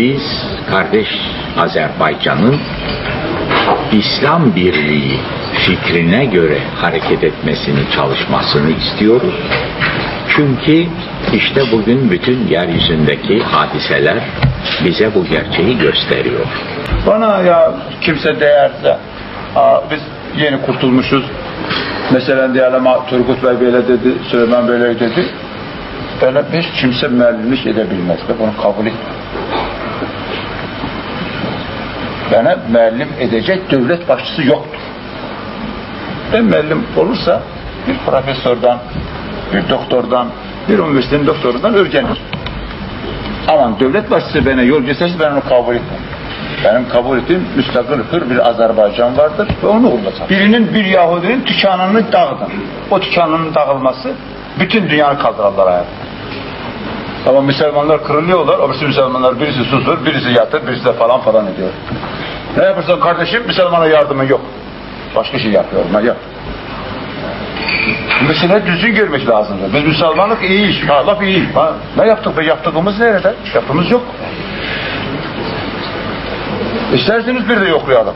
Biz kardeş Azerbaycan'ın İslam birliği fikrine göre hareket etmesini, çalışmasını istiyoruz. Çünkü işte bugün bütün yeryüzündeki hadiseler bize bu gerçeği gösteriyor. Bana ya kimse değerse, aa, biz yeni kurtulmuşuz. Mesela diyelim Turgut Bey böyle dedi, Süleyman böyle dedi. Böyle hiç kimse müellimlik edebilmez. Ben bunu kabul etmiyorum. Bana müellim edecek devlet başçısı yoktur. Ben müellim olursa bir profesörden, bir doktordan, bir üniversitenin doktorundan öğrenir. Ama devlet başçısı bana yol gösterse ben onu kabul etmem. Benim kabul ettiğim müstakil hür bir Azerbaycan vardır ve onu kullanacağım. Birinin bir Yahudinin tükanını dağıdın. O tükanının dağılması bütün dünyanı kaldırırlar ayağa. Ama Müslümanlar kırılıyorlar. O Müslümanlar birisi susur, birisi yatır, birisi de falan falan ediyor. Ne yapırsan kardeşim Müslümana yardımın yok. Başka şey yapıyorum ben yap. Mesele düzgün görmek lazım. Biz Müslümanlık iyi iş. Ha, laf iyi. Ha, ne yaptık be? Yaptığımız nerede? Yaptığımız yok. İsterseniz bir de yoklayalım.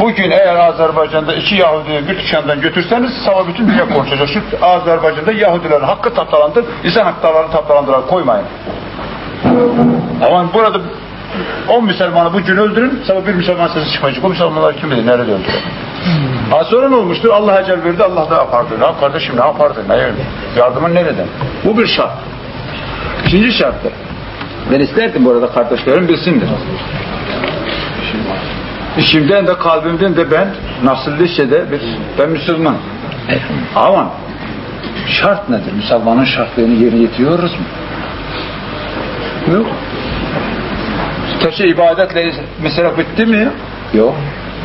Bugün eğer Azerbaycan'da iki Yahudi'yi bir dükkandan götürseniz sabah bütün dünya konuşacak. Şu Azerbaycan'da Yahudilerin hakkı taptalandır, insan haklarını taptalandırar koymayın. Ama burada 10 Müslümanı bugün öldürün, sabah bir Müslüman sesi çıkmayacak. O Müslümanlar kim bilir nerede öldürür? Ha sonra ne olmuştur? Allah ecel verdi, Allah da yapardı. Ne yap kardeşim ne yapardı? Ne yerdi? Yardımın nereden? Bu bir şart. İkinci şarttır. Ben isterdim bu arada kardeşlerim bilsindir. İçimden de kalbimden de ben nasıl lisede bir ben Müslüman. Ama şart nedir? Müslümanın şartlarını yerine getiriyoruz mu? Yok. Taşı ibadetle mesela bitti mi? Yok.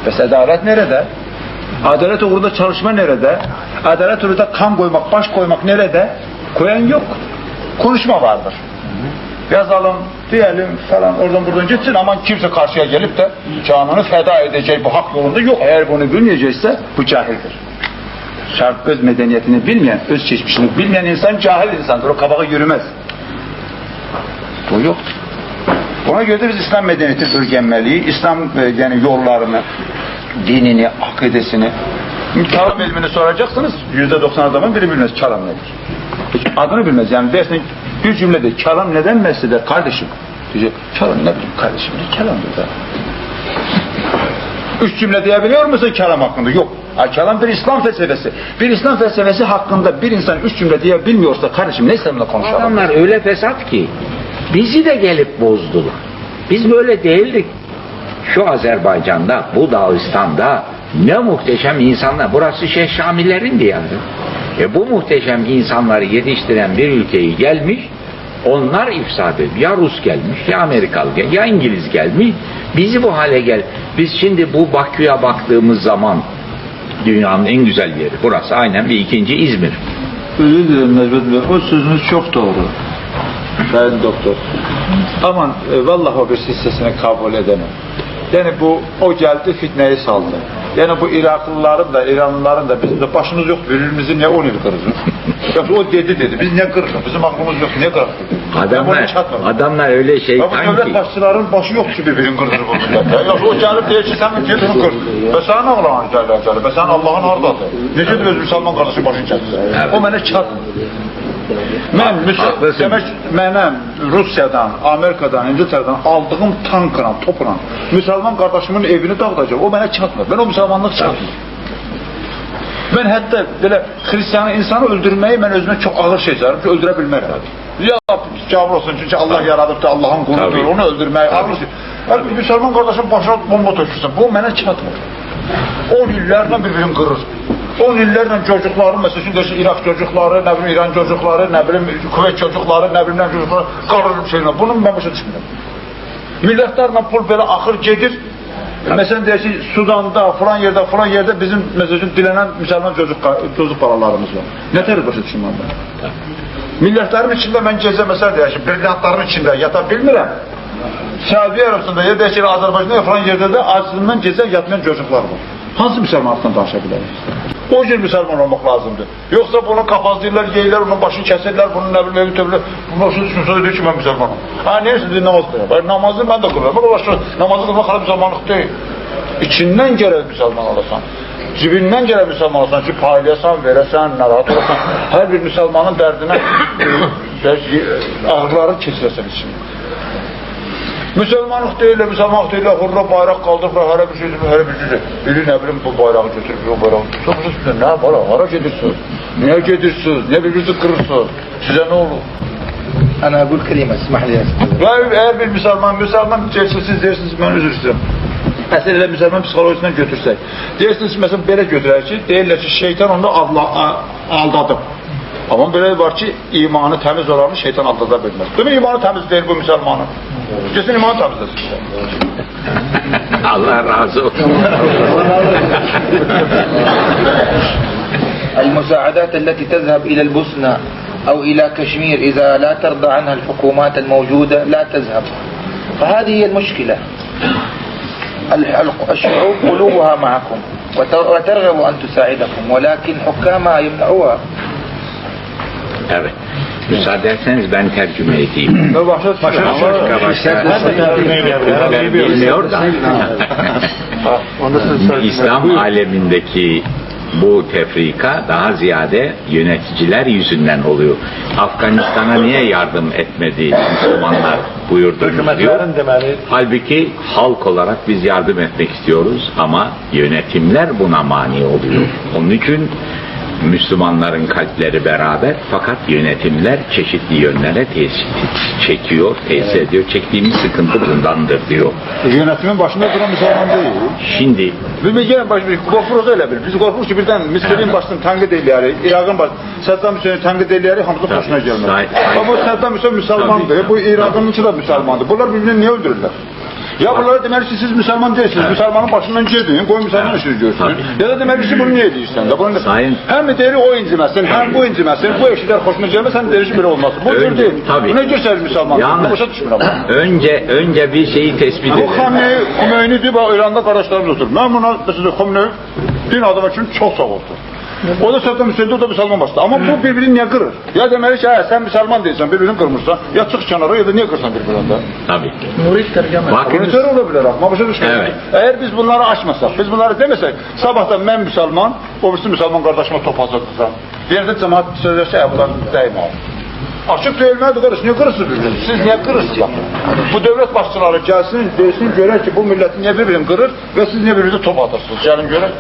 Pes adalet nerede? Adalet uğrunda çalışma nerede? Adalet uğrunda kan koymak, baş koymak nerede? Koyan yok. Konuşma vardır. Yazalım, diyelim falan oradan buradan gitsin ama kimse karşıya gelip de canını feda edecek bu hak yolunda yok. Eğer bunu bilmeyecekse bu cahildir. Şark öz medeniyetini bilmeyen, öz geçmişini bilmeyen insan cahil insandır. O kabağa yürümez. Bu yok. Ona göre de biz İslam medeniyetini öğrenmeliyiz. İslam e, yani yollarını, dinini, akidesini. Kelam ilmini soracaksınız. Yüzde doksan adamın biri bilmez kelam nedir. Hiç adını bilmez. Yani dersin bir cümlede kelam neden mesleder kardeşim? Diyecek kelam ne bileyim kardeşim ne kelamdır da. Üç cümle diyebiliyor musun kelam hakkında? Yok. Ha, kelam bir İslam felsefesi. Bir İslam felsefesi hakkında bir insan üç cümle diyebilmiyorsa kardeşim ne İslam'la konuşalım? Adamlar öyle fesat ki bizi de gelip bozdular. Biz böyle değildik. Şu Azerbaycan'da, bu Dağıstan'da ne muhteşem insanlar. Burası Şeyh Şamilerin diyarı. E bu muhteşem insanları yetiştiren bir ülkeyi gelmiş, onlar ifsad ediyor. Ya Rus gelmiş, ya Amerikalı gelmiş, ya İngiliz gelmiş. Bizi bu hale gel. Biz şimdi bu Bakü'ye baktığımız zaman dünyanın en güzel yeri. Burası aynen bir ikinci İzmir. Özür dilerim Necmet Bey. O sözünüz çok doğru. Sayın doktor. Aman e, vallahi o bir hissesini kabul edemem. Yani bu o geldi fitneyi saldı. Yani bu Iraklıların da İranlıların da bizim de başımız yok birbirimizi ne on yıl kırırız. Yoksa o dedi dedi biz ne kırırız bizim aklımız yok ne kırırız. Adamlar, adamlar öyle Ya bu devlet başçıların başı yok ki birbirini kırdırır bu millete. Ya o gelip diye ki sen kendini kır. Ve sen ağlan Celle Celle. Ve sen Allah'ın hardadır. Necə öz Müslüman kardeşi başın çatır. O mənə çatmır. Mən Haklısın. demək mənəm Rusiyadan, Amerikadan, İngiltərədən aldığım tankla, topla müsəlman qardaşımın evini dağıdacaq. O mənə çatmır. Mən o müsəlmanlıq çatmır. Mən hətta belə xristiyan insanı öldürməyi mən özümə çox ağır şey sayırım ki, öldürə bilmərəm. Ya kabul olsun çünkü Allah yaradıp da Allah'ın kuludur, onu öldürməyi ağır şey. Yəni, müsəlman qardaşım başına bomba tökürsən, bu mənə çatmır. 10 illərlə bir-birini qırır. 10 illərlə çocukları, məsəl üçün deyirsən, İraq çocukları, nə bilim İran çocukları, nə bilim Kuveyt çocukları, nə bilim nə çocukları qırır bir şeylə. Bunun mən başa düşmürəm. Millətlərlə pul belə axır gedir. Məsələn deyirsən, Sudanda, falan yerdə, falan yerdə bizim məsəl üçün dilənən müsəlman çocuk, çocuk balalarımız var. Nə tər başa düşməm mən? Millətlərin içində mən gecə məsəl deyirsən, brilyantların içində yata bilmirəm. Səudiyyə Ərəbistanda ya ki, Azərbaycanda ya falan yerdə də acından gecə yatmayan çocuklar var. Hansı müsəlmanlıqdan danışa bilərik? O cür müsəlman olmaq lazımdır. Yoxsa bunu kapazlayırlar, yeyirlər, onun başını kəsirlər, bunun bilim, evi tövlə, bunun düşün, sonra deyir ki, mən müsəlmanım. Ha, neyse, deyir, namaz kılıyor. Hayır, namazı mən də kılıyorum. Ama başka, namazı kılmaq hala müsəlmanlıq deyil. İçindən gərək müsəlman olasan. Cibindən gərək müsəlman olasan ki, paylayasan, verəsən, narahat olasan. Hər bir müsəlmanın dərdinə ağrıları Müslümanlık değil de müsamahat değil de hurra bayrak kaldırırlar, her bir şeydir, her bir şeydir. Biri ne bileyim bu bayrağı götürüp bu bayrağı götürüp size ne yapar, hara gedirsiniz, niye gedirsiniz, ne birbirinizi kırırsınız, size ne olur? Ana Ebu'l Kerim, esmah liye. Eğer bir Müslüman, Müslüman celsesiz dersiniz, ben özür isterim. Əsr elə müsəlman psixologisindən götürsək. Deyirsiniz, məsələn, belə götürək ki, şey, deyirlər ki, şeytan onu aldadıb. Amma belə var ki, imanı təmiz olanı şeytan aldada bilməz. Demək, imanı təmiz deyil bu müsəlmanın. Imanı təmizləsin. Allah razı olsun. المساعدات التي تذهب إلى البوسنة أو إلى كشمير إذا لا ترضى عنها الحكومات الموجودة لا تذهب فهذه هي المشكلة ال- ال- الشعوب قلوبها معكم وت- وترغب أن تساعدكم ولكن حكامها يمنعوها. Müsaade etseniz ben tercüme edeyim. Başka başka ben bilmiyor da. İslam alemindeki bu tefrika daha ziyade yöneticiler yüzünden oluyor. Afganistan'a niye yardım etmedi Müslümanlar buyurdunuz diyor. Halbuki halk olarak biz yardım etmek istiyoruz ama yönetimler buna mani oluyor. Onun için Müslümanların kalpleri beraber fakat yönetimler çeşitli yönlere tesir çekiyor, tesir ediyor. Çektiğimiz sıkıntı bundandır diyor. Yönetimin başında duran müsəlman deyil. Şimdi Biz bir yenə baş bir qorxuruq elə bir. Biz qorxuruq ki, birdən Misrin başını tənqid eləyərik, İraqın baş Səddam Hüseyni tənqid eləyərik, hamısı xoşuna gəlmir. Say- say- Amma Səddam Hüseyn müsəlmandır, bu İraqınınki də müsəlmandır. Bunlar birbirini niyə öldürürlər? Ya bunlara deməli ki, siz müsəlman deyilsiniz, müsəlmanın başından gedin, qoy müsəlman işini görsün. Tabii. Ya da deməli ki, bunu niyə edirsən də? Bunu Sayın- həm deyir o inciməsin, həm bu inciməsin, bu eşidər xoşuna gəlməz, həm deyir ki, belə olmasın. Bu Önce- deyil. tabii. Bu nə göstərir müsəlman? Yalnız- Başa düşmürəm. önce önce bir şeyi tespit Bu edelim. Xamneyi, Xomeyni'dir, bax İranda qardaşlarımız oturur. Mən buna, məsələn, Xomneyi din adamı üçün çox sağ olsun. O da zaten Müslüman o da Müslüman bastı. Ama bu birbirini niye kırır? Ya demeli ki sen Müslüman değilsen birbirini kırmışsan ya çık kenara ya da niye kırsan birbirinden? Tabii ki. Murit tercüme. Bakınız. Murit olabilir. Ama bu şey evet. Eğer biz bunları aşmasak, biz bunları demesek sabahtan ben Müslüman, o bizim Müslüman kardeşime top hazırlasam. Diğerde cemaat sözleşe yapılan değil mi? Açık söylemedi kardeş, niye kırırsınız birbirini? Siz niye kırırsınız? Bu devlet başçıları gelsin, desin, görer ki bu millet niye birbirini kırır ve siz niye birbirinize top atarsınız? Gelin göre.